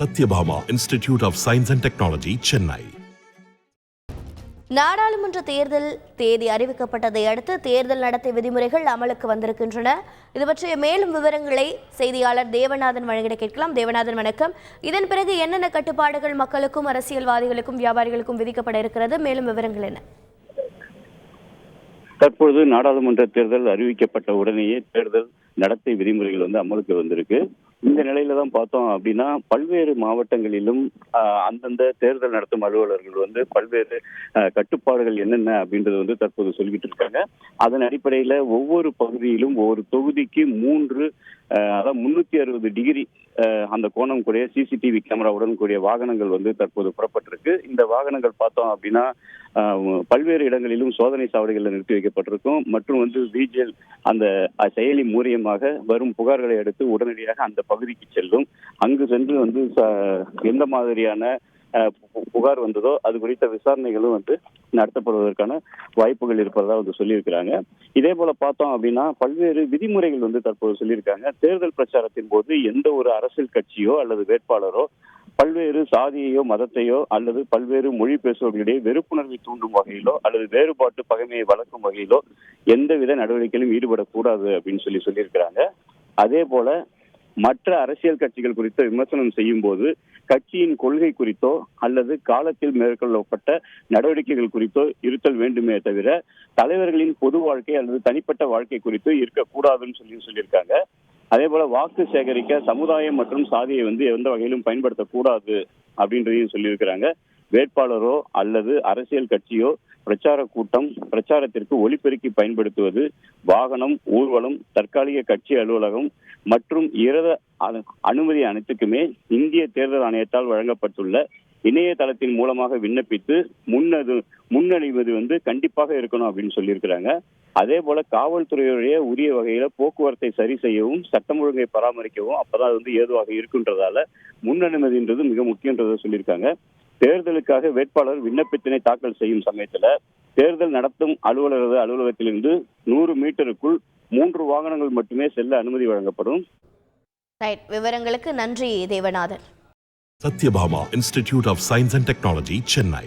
Sathyabama institute of science and technology Chennai. நாடாளுமன்ற தேர்தல் தேதி அறிவிக்கப்பட்டதை அடுத்து தேர்தல் நடத்தை விதிமுறைகள் அமலுக்கு வந்திருக்கின்றன. இது பற்றிய மேலும் விவரங்களை செய்தியாளர் தேவநாதன் வழங்கிட கேட்கலாம். தேவநாதன் வணக்கம். இதன் பிறகு என்னென்ன கட்டுப்பாடுகள் மக்களுக்கும் அரசியல்வாதிகளுக்கும் வியாபாரிகளுக்கும் விதிக்கப்பட இருக்கிறது? மேலும் விவரங்கள் என்ன? தற்பொழுது நாடாளுமன்ற தேர்தல் அறிவிக்கப்பட்ட உடனேயே தேர்தல் நடத்தை விதிமுறைகள் வந்து அமலுக்கு வந்திருக்கு. இந்த நிலையில தான் பார்த்தோம் அப்படின்னா பல்வேறு மாவட்டங்களிலும் அந்தந்த தேர்தல் நடத்தும் அலுவலர்கள் வந்து பல்வேறு கட்டுப்பாடுகள் என்னென்ன அப்படின்றது வந்து தற்போது சொல்லிக்கிட்டு இருக்காங்க. அதன் அடிப்படையில ஒவ்வொரு பகுதியிலும் ஒவ்வொரு தொகுதிக்கு மூன்று அதாவது முன்னூத்தி அறுபது டிகிரி அந்த கோணம் கூடிய சிசிடிவி கேமராவுடன் கூடிய வாகனங்கள் வந்து தற்போது புறப்பட்டிருக்கு. இந்த வாகனங்கள் பார்த்தோம் அப்படின்னா பல்வேறு இடங்களிலும் சோதனை சாவடிகளில் நிறுத்தி வைக்கப்பட்டிருக்கும். மற்றும் வந்து விஜிஎல் அந்த செயலி மூலியமாக வரும் புகார்களை அடுத்து உடனடியாக அந்த பகுதிக்கு செல்லும். அங்கு சென்று வந்து ச- எந்த மாதிரியான அஹ், பு- புகார் வந்ததோ அது குறித்த விசாரணைகளும் வந்து நடத்தப்படுவதற்கான வாய்ப்புகள் இருப்பதா வந்து சொல்லியிருக்கிறாங்க. இதே போல பார்த்தோம் அப்படின்னா பல்வேறு விதிமுறைகள் வந்து தற்போது சொல்லியிருக்காங்க. தேர்தல் பிரச்சாரத்தின் போது எந்த ஒரு அரசியல் கட்சியோ அல்லது வேட்பாளரோ பல்வேறு சாதியையோ மதத்தையோ அல்லது பல்வேறு மொழி பேசுபவர்களிடையே வெறுப்புணர்வை தூண்டும் வகையிலோ அல்லது வேறுபாட்டு பகைமையை வளர்க்கும் வகையிலோ எந்தவித நடவடிக்கையிலும் ஈடுபடக்கூடாது அப்படின்னு சொல்லி சொல்லியிருக்கிறாங்க. அதே போல மற்ற அரசியல் கட்சிகள் குறித்த விமர்சனம் செய்யும் போது கட்சியின் கொள்கை குறித்தோ அல்லது காலத்தில் மேற்கொள்ளப்பட்ட நடவடிக்கைகள் குறித்தோ இருத்தல் வேண்டுமே தவிர தலைவர்களின் பொது வாழ்க்கை அல்லது தனிப்பட்ட வாழ்க்கை குறித்தோ இருக்கக்கூடாதுன்னு சொல்லி சொல்லியிருக்காங்க. அதே போல வாக்கு சேகரிக்க சமுதாயம் மற்றும் சாதியை வந்து எந்த வகையிலும் பயன்படுத்தக்கூடாது அப்படின்றதையும் சொல்லியிருக்கிறாங்க. வேட்பாளரோ அல்லது அரசியல் கட்சியோ பிரச்சார கூட்டம் பிரச்சாரத்திற்கு ஒலிபெருக்கி பயன்படுத்துவது வாகனம் ஊர்வலம் தற்காலிக கட்சி அலுவலகம் மற்றும் இரத அனுமதி அனைத்துக்குமே இந்திய தேர்தல் ஆணையத்தால் வழங்கப்பட்டுள்ள இணையதளத்தின் மூலமாக விண்ணப்பித்து முன்னது முன்னணிவது வந்து கண்டிப்பாக இருக்கணும் அப்படின்னு சொல்லியிருக்கிறாங்க. அதே போல காவல்துறையுடைய உரிய வகையில போக்குவரத்தை சரி செய்யவும் சட்டம் ஒழுங்கை பராமரிக்கவும் அப்பதான் அது வந்து ஏதுவாக இருக்குன்றதால முன்னனுமதின்றது மிக முக்கியன்றதை சொல்லியிருக்காங்க. தேர்தலுக்காக வேட்பாளர் விண்ணப்பத்தினை தாக்கல் செய்யும் சமயத்துல தேர்தல் நடத்தும் அலுவலரது அலுவலகத்திலிருந்து நூறு மீட்டருக்குள் மூன்று வாகனங்கள் மட்டுமே செல்ல அனுமதி வழங்கப்படும். ரைட் விவரங்களுக்கு நன்றி Devanathan. Sathyabama institute of science and technology Chennai.